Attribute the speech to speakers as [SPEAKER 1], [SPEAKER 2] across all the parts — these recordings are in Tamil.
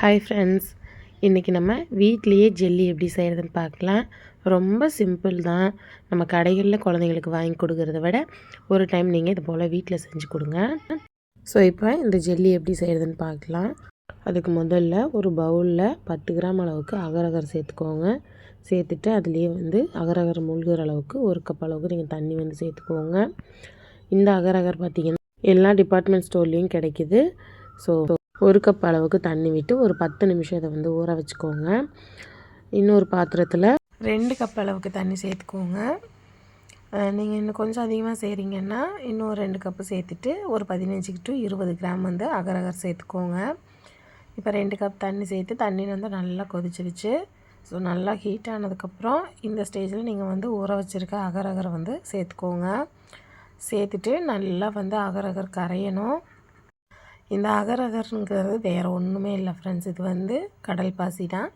[SPEAKER 1] ஹாய் ஃப்ரெண்ட்ஸ் இன்றைக்கி நம்ம வீட்லேயே ஜெல்லி எப்படி செய்கிறதுன்னு பார்க்கலாம். ரொம்ப சிம்பிள் தான். நம்ம கடைகளில் குழந்தைங்களுக்கு வாங்கி கொடுக்குறத விட ஒரு டைம் நீங்கள் இது போல் வீட்டில் செஞ்சு கொடுங்க. ஸோ இப்போ இந்த ஜெல்லி எப்படி செய்கிறதுன்னு பார்க்கலாம். அதுக்கு முதல்ல ஒரு பவுலில் பத்து கிராம் அளவுக்கு அகரகர் சேர்த்துக்கோங்க. சேர்த்துட்டு அதுலேயே வந்து அகரகர் மூழ்கிற அளவுக்கு ஒரு கப் அளவுக்கு நீங்கள் தண்ணி வந்து சேர்த்துக்கோங்க. இந்த அகரகர் பார்த்திங்கன்னா எல்லா டிபார்ட்மெண்ட் ஸ்டோர்லேயும் கிடைக்கிது. ஸோ ஒரு கப் அளவுக்கு தண்ணி விட்டு ஒரு பத்து நிமிஷம் இதை வந்து ஊற வச்சுக்கோங்க. இன்னொரு பாத்திரத்தில் ரெண்டு கப் அளவுக்கு தண்ணி சேர்த்துக்கோங்க. நீங்கள் இன்னும் கொஞ்சம் அதிகமாக செய்கிறீங்கன்னா இன்னும் ரெண்டு கப்பு சேர்த்துட்டு ஒரு பதினஞ்சு டு இருபது கிராம் வந்து அகரகர் சேர்த்துக்கோங்க. இப்போ ரெண்டு கப் தண்ணி சேர்த்து தண்ணி வந்து நல்லா கொதிச்சிருச்சு. ஸோ நல்லா ஹீட் ஆனதுக்கப்புறம் இந்த ஸ்டேஜில் நீங்கள் வந்து ஊற வச்சுருக்க அகரகரை வந்து சேர்த்துக்கோங்க. சேர்த்துட்டு நல்லா வந்து அகரகர் கரையணும். இந்த அகரகருங்கிறது வேறு ஒன்றுமே இல்லை ஃப்ரெண்ட்ஸ் இது வந்து கடல் பாசி தான்.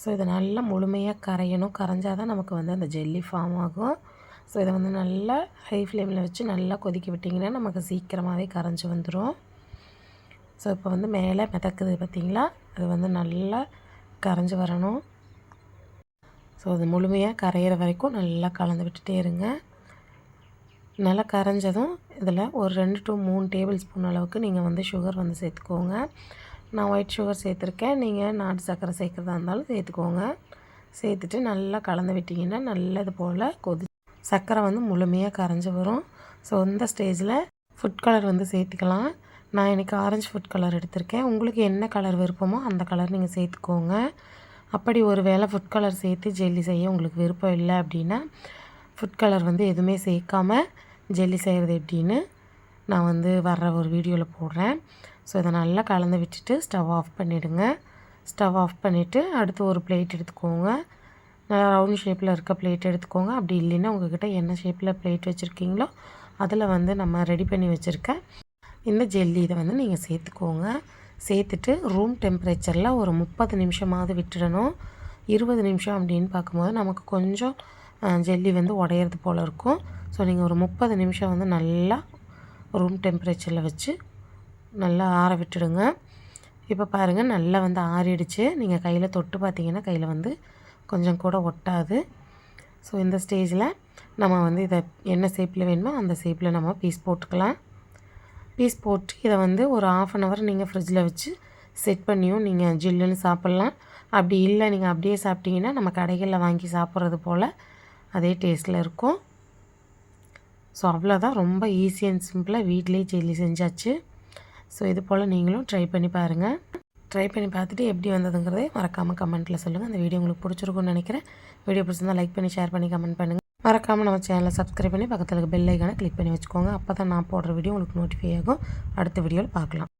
[SPEAKER 1] ஸோ இதை நல்லா முழுமையாக கரையணும். கரைஞ்சால் தான் நமக்கு வந்து அந்த ஜெல்லி ஃபார்ம் ஆகும். ஸோ இதை வந்து நல்லா ஹை ஃப்ளேமில் வச்சு நல்லா கொதிக்க விட்டிங்கன்னா நமக்கு சீக்கிரமாகவே கரைஞ்சி வந்துடும் ஸோ இப்போ வந்து மேலே மிதக்குது பார்த்திங்களா அது வந்து நல்லா கரைஞ்சி வரணும். ஸோ அது முழுமையாக கரையிற வரைக்கும் நல்லா கலந்து விட்டுட்டே இருங்க. நல்லா கரைஞ்சதும் இதில் ஒரு ரெண்டு டு மூணு டேபிள் ஸ்பூன் அளவுக்கு நீங்கள் வந்து சுகர் வந்து சேர்த்துக்கோங்க. நான் ஒயிட் சுகர் சேர்த்துருக்கேன். நீங்கள் நாட்டு சர்க்கரை சேர்க்குறதா இருந்தாலும் சேர்த்துக்கோங்க. சேர்த்துட்டு நல்லா கலந்து விட்டிங்கன்னா நல்லது போல் கொதி சர்க்கரை வந்து முழுமையாக கரைஞ்சி வரும். ஸோ இந்த ஸ்டேஜில் ஃபுட் கலர் வந்து சேர்த்துக்கலாம். நான் இன்றைக்கி ஆரஞ்சு ஃபுட் கலர் எடுத்திருக்கேன். உங்களுக்கு என்ன கலர் விருப்பமோ அந்த கலர் நீங்கள் சேர்த்துக்கோங்க. அப்படி ஒரு வேளை ஃபுட் கலர் சேர்த்து ஜெல்லி செய்ய உங்களுக்கு விருப்பம் இல்லை அப்படின்னா ஃபுட் கலர் வந்து எதுவுமே சேர்க்காமல் ஜெல்லி செய்கிறது எப்படின்னு நான் வந்து வர்ற ஒரு வீடியோவில் போடுறேன். ஸோ இதை நல்லா கலந்து விட்டுட்டு ஸ்டவ் ஆஃப் பண்ணிவிடுங்க ஸ்டவ் ஆஃப் பண்ணிவிட்டு அடுத்து ஒரு பிளேட் எடுத்துக்கோங்க. நல்லா ரவுண்ட் ஷேப்பில் இருக்க பிளேட் எடுத்துக்கோங்க. அப்படி இல்லைன்னா உங்கள்கிட்ட என்ன ஷேப்பில் பிளேட் வச்சுருக்கீங்களோ அதில் வந்து நம்ம ரெடி பண்ணி வச்சுருக்க இந்த ஜெல்லி இதை வந்து நீங்கள் சேர்த்துக்கோங்க. சேர்த்துட்டு ரூம் டெம்பரேச்சரில் ஒரு முப்பது நிமிஷமாவது விட்டுடணும். இருபது நிமிஷம் அப்படின்னு பார்க்கும்போது நமக்கு கொஞ்சம் ஜெல்லி வந்து உடையிறது போல் இருக்கும். ஸோ நீங்கள் ஒரு முப்பது நிமிஷம் வந்து நல்லா ரூம் டெம்பரேச்சரில் வச்சு நல்லா ஆற விட்டுடுங்க. இப்போ பாருங்கள் நல்லா வந்து ஆறிடுச்சு. நீங்கள் கையில் தொட்டு பார்த்தீங்கன்னா கையில் வந்து கொஞ்சம் கூட ஒட்டாது. ஸோ இந்த ஸ்டேஜில் நம்ம வந்து இதை என்ன ஷேப்பில் வேணுமோ அந்த ஷேப்பில் நம்ம பீஸ் போட்டுக்கலாம். பீஸ் போட்டு இதை வந்து ஒரு ஆஃப் அன் ஹவர் நீங்கள் ஃப்ரிட்ஜில் வச்சு செட் பண்ணியும் நீங்கள் ஜில்லுன்னு சாப்பிட்லாம். அப்படி இல்லை நீங்கள் அப்படியே சாப்பிட்டீங்கன்னா நம்ம கடைகளில் வாங்கி சாப்பிட்றது போல் அதே டேஸ்ட்டில் இருக்கும். ஸோ அவ்வளோதான் ரொம்ப ஈஸி அண்ட் சிம்பிளாக வீட்லேயே ஜெல்லி செஞ்சாச்சு. ஸோ இது போல் நீங்களும் ட்ரை பண்ணி பாருங்கள் ட்ரை பண்ணி பார்த்துட்டு எப்படி வந்ததுங்கிறதே மறக்காமல் கமெண்ட்டில் சொல்லுங்கள் அந்த வீடியோ உங்களுக்கு பிடிச்சிருக்கும்னு நினைக்கிறேன். வீடியோ பிடிச்சிருந்தால் லைக் பண்ணி ஷேர் பண்ணி கமெண்ட் பண்ணுங்கள் மறக்காமல் நம்ம சேனலை சப்ஸ்கிரைப் பண்ணி பக்கத்தில் இருக்க பெல் ஐக்கானை கிளிக் பண்ணி வச்சுக்கோங்க. அப்போ தான் நான் போடுற வீடியோ உங்களுக்கு நோட்டிஃபை ஆகும். அடுத்த வீடியோவில் பார்க்கலாம்.